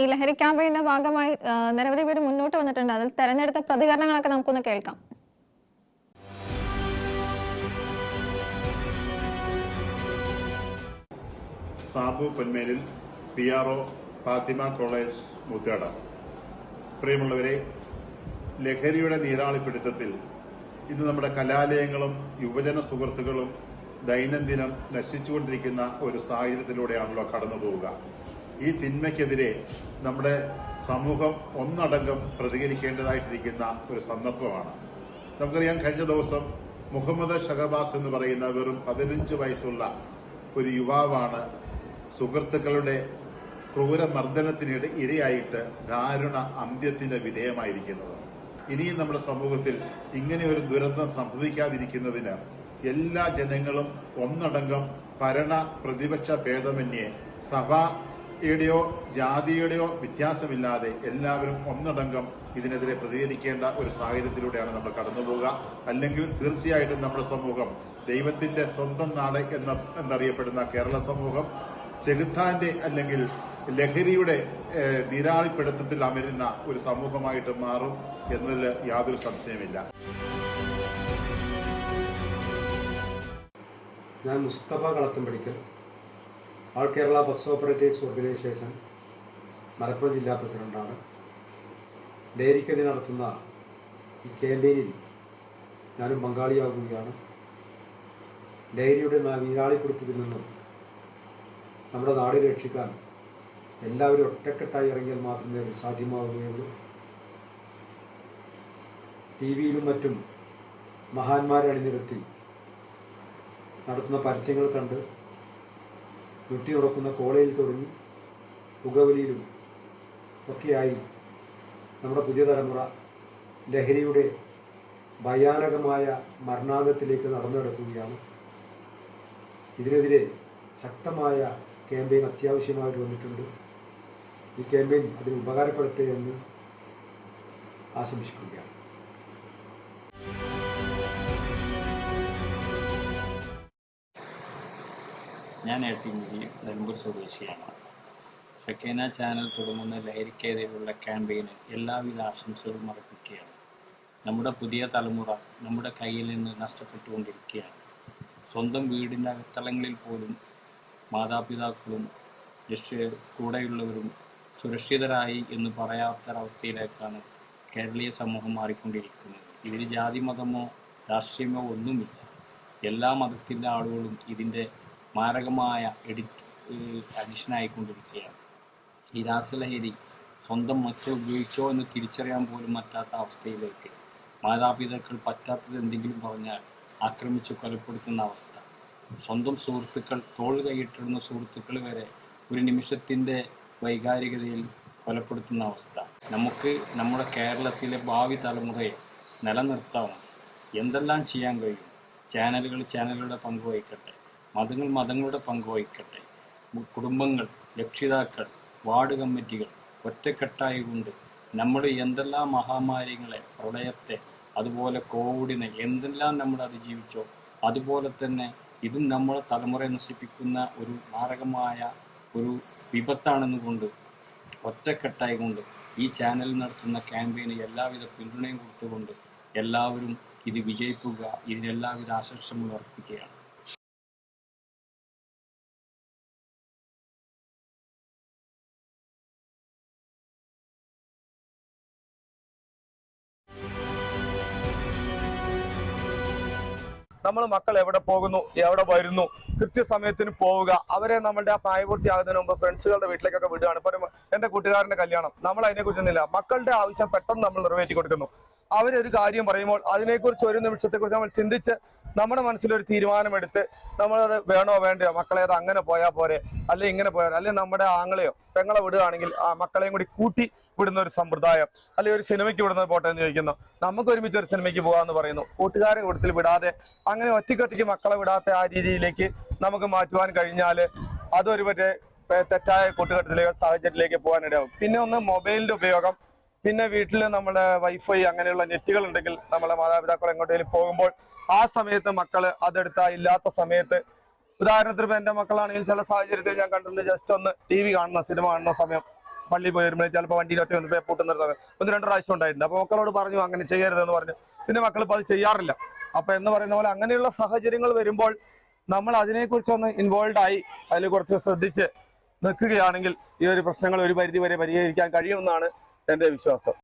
ഈ ലഹരി ക്യാമ്പയിന്റെ ഭാഗമായി നിരവധി പേര് മുന്നോട്ട് വന്നിട്ടുണ്ട്. അതിൽ തെരഞ്ഞെടുത്ത പ്രതികരണങ്ങളൊക്കെ നമുക്കൊന്ന് കേൾക്കാം. Sabu പൊന്മേലിൽ P R O Fathima college മുത്തേട പ്രിയമുള്ളവരെ ലഹരിയുടെ നീരാളിപ്പിടുത്തത്തിൽ ഇന്ന് നമ്മുടെ കലാലയങ്ങളും യുവജന സുഹൃത്തുക്കളും ദൈനംദിനം നശിച്ചുകൊണ്ടിരിക്കുന്ന ഒരു സാഹചര്യത്തിലൂടെയാണല്ലോ കടന്നു പോവുക ഈ തിന്മയ്ക്കെതിരെ നമ്മുടെ സമൂഹം ഒന്നടങ്കം പ്രതികരിക്കേണ്ടതായിട്ടിരിക്കുന്ന ഒരു സന്ദർഭമാണ്. നമുക്കറിയാം കഴിഞ്ഞ ദിവസം മുഹമ്മദ് ഷഹബാസ് എന്ന് പറയുന്ന വെറും പതിനഞ്ച് വയസ്സുള്ള ഒരു യുവാവാണ് സുഹൃത്തുക്കളുടെ ക്രൂരമർദ്ദനത്തിനിടെ ഇരയായിട്ട് ദാരുണ അന്ത്യത്തിന് വിധേയമായിരിക്കുന്നത്. ഇനിയും നമ്മുടെ സമൂഹത്തിൽ ഇങ്ങനെ ഒരു ദുരന്തം സംഭവിക്കാതിരിക്കുന്നതിന് എല്ലാ ജനങ്ങളും ഒന്നടങ്കം ഭരണ പ്രതിപക്ഷ ഭേദമന്യേ സഭയുടെയോ ജാതിയുടെയോ വ്യത്യാസമില്ലാതെ എല്ലാവരും ഒന്നടങ്കം ഇതിനെതിരെ പ്രതികരിക്കേണ്ട ഒരു സാഹചര്യത്തിലൂടെയാണ് നമ്മൾ കടന്നുപോകുക അല്ലെങ്കിൽ തീർച്ചയായിട്ടും നമ്മുടെ സമൂഹം ദൈവത്തിന്റെ സ്വന്തം നാട് എന്ന എന്നറിയപ്പെടുന്ന കേരള സമൂഹം ചെകുത്താന്റെ അല്ലെങ്കിൽ ലഹരിയുടെ നിരാളിപ്പെടുത്തത്തിൽ അമരുന്ന ഒരു സമൂഹമായിട്ട് മാറും എന്നതിൽ യാതൊരു സംശയമില്ല ഞാൻ മുസ്തഫ കളത്തുംപടിക്കൽ ആൾ Kerala bus operators organisation Malappuram ജില്ലാ പ്രസിഡന്റാണ്. ഡയറിക്കെതിരെ നടത്തുന്ന ഈ ക്യാമ്പയിനിൽ ഞാനും പങ്കാളിയാകുകയാണ് ഡയറിയുടെ വീരാളിപ്പിടുത്തത്തിൽ നിന്നും നമ്മുടെ നാട് രക്ഷിക്കാൻ എല്ലാവരും ഒറ്റക്കെട്ടായി ഇറങ്ങിയാൽ മാത്രമേ അത് സാധ്യമാവുകയുള്ളൂ. ടി വിയിലും മറ്റും മഹാന്മാരെ അണിനിരത്തി നടത്തുന്ന പരസ്യങ്ങൾ കണ്ട് വെട്ടി ഉറക്കുന്ന കോളയിൽ തുടങ്ങി പുകവലിയിലും ഒക്കെയായി നമ്മുടെ പുതിയ തലമുറ ലഹരിയുടെ ഭയാനകമായ മരണാന്തത്തിലേക്ക് നടന്നു കിടക്കുകയാണ് ഇതിനെതിരെ ശക്തമായ ക്യാമ്പയിൻ അത്യാവശ്യമായിട്ട് വന്നിട്ടുണ്ട്. ഈ ക്യാമ്പയിൻ അതിന് ഉപകാരപ്പെടട്ടെ എന്ന് ആശംസിക്കുകയാണ്. ഞാൻ എ ടി നിലമ്പൂർ സ്വദേശിയാണ്. ഷക്കീന ചാനൽ തുടങ്ങുന്ന ലഹരിക്കെതിരെയുള്ള ക്യാമ്പയിന് എല്ലാവിധ ആശംസകളും അർപ്പിക്കുകയാണ്. നമ്മുടെ പുതിയ തലമുറ നമ്മുടെ കയ്യിൽ നിന്ന് നഷ്ടപ്പെട്ടുകൊണ്ടിരിക്കുകയാണ്. സ്വന്തം വീടിന്റെ അകത്തളങ്ങളിൽ പോലും മാതാപിതാക്കളും രക്ഷ കൂടെയുള്ളവരും സുരക്ഷിതരായി എന്ന് പറയാത്തൊരവസ്ഥയിലേക്കാണ് കേരളീയ സമൂഹം മാറിക്കൊണ്ടിരിക്കുന്നത്. ഇതിൽ ജാതി മതമോ രാഷ്ട്രീയമോ ഒന്നുമില്ല. എല്ലാ മതത്തിന്റെ ആളുകളും ഇതിന്റെ മാരകമായ എഡിറ്റ് അഡിഷനായിക്കൊണ്ടിരിക്കുകയാണ് ഈ രാസലഹരി സ്വന്തം മക്കൾ ഉപയോഗിച്ചോ എന്ന് തിരിച്ചറിയാൻ പോലും പറ്റാത്ത അവസ്ഥയിലേക്ക്. മാതാപിതാക്കൾ പറ്റാത്തത് എന്തെങ്കിലും പറഞ്ഞാൽ ആക്രമിച്ച് കൊലപ്പെടുത്തുന്ന അവസ്ഥ. സ്വന്തം സുഹൃത്തുക്കൾ തോൾ കൈയിട്ടിടുന്ന സുഹൃത്തുക്കൾ വരെ ഒരു നിമിഷത്തിന്റെ വൈകാരികതയിൽ കൊലപ്പെടുത്തുന്ന അവസ്ഥ. നമുക്ക് നമ്മുടെ കേരളത്തിലെ ഭാവി തലമുറയെ നിലനിർത്താൻ എന്തെല്ലാം ചെയ്യാൻ കഴിയും? ചാനലുകൾ ചാനലുകളുടെ പങ്ക് വഹിക്കട്ടെ മതങ്ങൾ മതങ്ങളുടെ പങ്ക് വഹിക്കട്ടെ. കുടുംബങ്ങൾ രക്ഷിതാക്കൾ വാർഡ് കമ്മിറ്റികൾ ഒറ്റക്കെട്ടായി കൊണ്ട് നമ്മൾ എന്തെല്ലാം മഹാമാരികളെ പ്രളയത്തെ അതുപോലെ കോവിഡിനെ എന്തെല്ലാം നമ്മൾ അതിജീവിച്ചോ അതുപോലെ തന്നെ ഇതും നമ്മളെ തലമുറയെ നശിപ്പിക്കുന്ന ഒരു മാരകമായ ഒരു വിപത്താണെന്ന് കൊണ്ട് ഒറ്റക്കെട്ടായി കൊണ്ട് ഈ ചാനൽ നടത്തുന്ന ക്യാമ്പയിന് എല്ലാവിധ പിന്തുണയും കൊടുത്തുകൊണ്ട് എല്ലാവരും ഇത് വിജയിക്കുക ഇതിനെല്ലാവിധ ആശംസകളും അർപ്പിക്കുകയാണ്. നമ്മൾ മക്കൾ എവിടെ പോകുന്നു എവിടെ വരുന്നു കൃത്യസമയത്തിന് പോവുക. അവരെ നമ്മളുടെ ആ പ്രായപൂർത്തിയാകുന്നതിന് മുമ്പ് ഫ്രണ്ട്സുകളുടെ വീട്ടിലേക്കൊക്കെ വിടുകയാണ്. ഇപ്പൊ എന്റെ കൂട്ടുകാരന്റെ കല്യാണം. നമ്മൾ അതിനെക്കുറിച്ചൊന്നുമില്ല മക്കളുടെ ആവശ്യം പെട്ടെന്ന് നമ്മൾ നിറവേറ്റി കൊടുക്കുന്നു അവരൊരു കാര്യം പറയുമ്പോൾ അതിനെക്കുറിച്ച് ഒരു നിമിഷത്തെക്കുറിച്ച് നമ്മൾ ചിന്തിച്ച് നമ്മുടെ മനസ്സിലൊരു തീരുമാനമെടുത്ത് നമ്മളത് വേണോ വേണ്ടയോ മക്കളെ അത് അങ്ങനെ പോയാൽ പോരെ അല്ലെങ്കിൽ ഇങ്ങനെ പോയാൽ അല്ലെങ്കിൽ നമ്മുടെ ആങ്ങളെയോ പെങ്ങളെ വിടുകയാണെങ്കിൽ ആ മക്കളെയും കൂടി കൂട്ടി വിടുന്ന ഒരു സമ്പ്രദായം അല്ലെ ഒരു സിനിമയ്ക്ക് വിടുന്നത് പോട്ടെ എന്ന് ചോദിക്കുന്നു. നമുക്ക് ഒരുമിച്ച് ഒരു സിനിമയ്ക്ക് പോകാന്ന് പറയുന്നു. കൂട്ടുകാരെ കൂട്ടത്തിൽ വിടാതെ അങ്ങനെ ഒറ്റയ്ക്കൊറ്റയ്ക്ക് മക്കളെ വിടാത്ത ആ രീതിയിലേക്ക് നമുക്ക് മാറ്റുവാൻ കഴിഞ്ഞാൽ അതൊരു പറ്റേ തെറ്റായ കൂട്ടുകെട്ടിലേക്ക് സാഹചര്യത്തിലേക്ക് പോകാനിടയാവും. പിന്നെ ഒന്ന് മൊബൈലിന്റെ ഉപയോഗം പിന്നെ വീട്ടിൽ നമ്മുടെ വൈഫൈ അങ്ങനെയുള്ള നെറ്റുകൾ ഉണ്ടെങ്കിൽ നമ്മളെ മാതാപിതാക്കൾ എങ്ങോട്ടേലും പോകുമ്പോൾ ആ സമയത്ത് മക്കൾ അതെടുത്ത ഇല്ലാത്ത സമയത്ത്. ഉദാഹരണത്തിന് ഇപ്പൊ എന്റെ മക്കളാണെങ്കിൽ ചില സാഹചര്യത്തിൽ ഞാൻ കണ്ടിട്ടുണ്ട് ജസ്റ്റ് ഒന്ന് ടി വി കാണുന്ന സിനിമ കാണുന്ന സമയം. പള്ളി പോയി വരുമ്പോൾ ചിലപ്പോൾ വണ്ടിയിൽ ഒറ്റ വന്ന് പൂട്ടുന്ന സമയം. ഒന്ന് രണ്ട് പ്രാവശ്യം ഉണ്ടായിട്ടുണ്ട്. അപ്പോൾ മക്കളോട് പറഞ്ഞു അങ്ങനെ ചെയ്യരുതെന്ന് പറഞ്ഞു. പിന്നെ മക്കൾ അത് ചെയ്യാറില്ല. അപ്പൊ എന്ന് പറയുന്ന പോലെ അങ്ങനെയുള്ള സാഹചര്യങ്ങൾ വരുമ്പോൾ നമ്മൾ അതിനെക്കുറിച്ചൊന്ന് ഇൻവോൾവ് ആയി അതിൽ കുറച്ച് ശ്രദ്ധിച്ച് നിൽക്കുകയാണെങ്കിൽ ഈ ഒരു പ്രശ്നങ്ങൾ ഒരു പരിധി വരെ പരിഹരിക്കാൻ കഴിയുമെന്നാണ് എന്റെ വിശ്വാസം.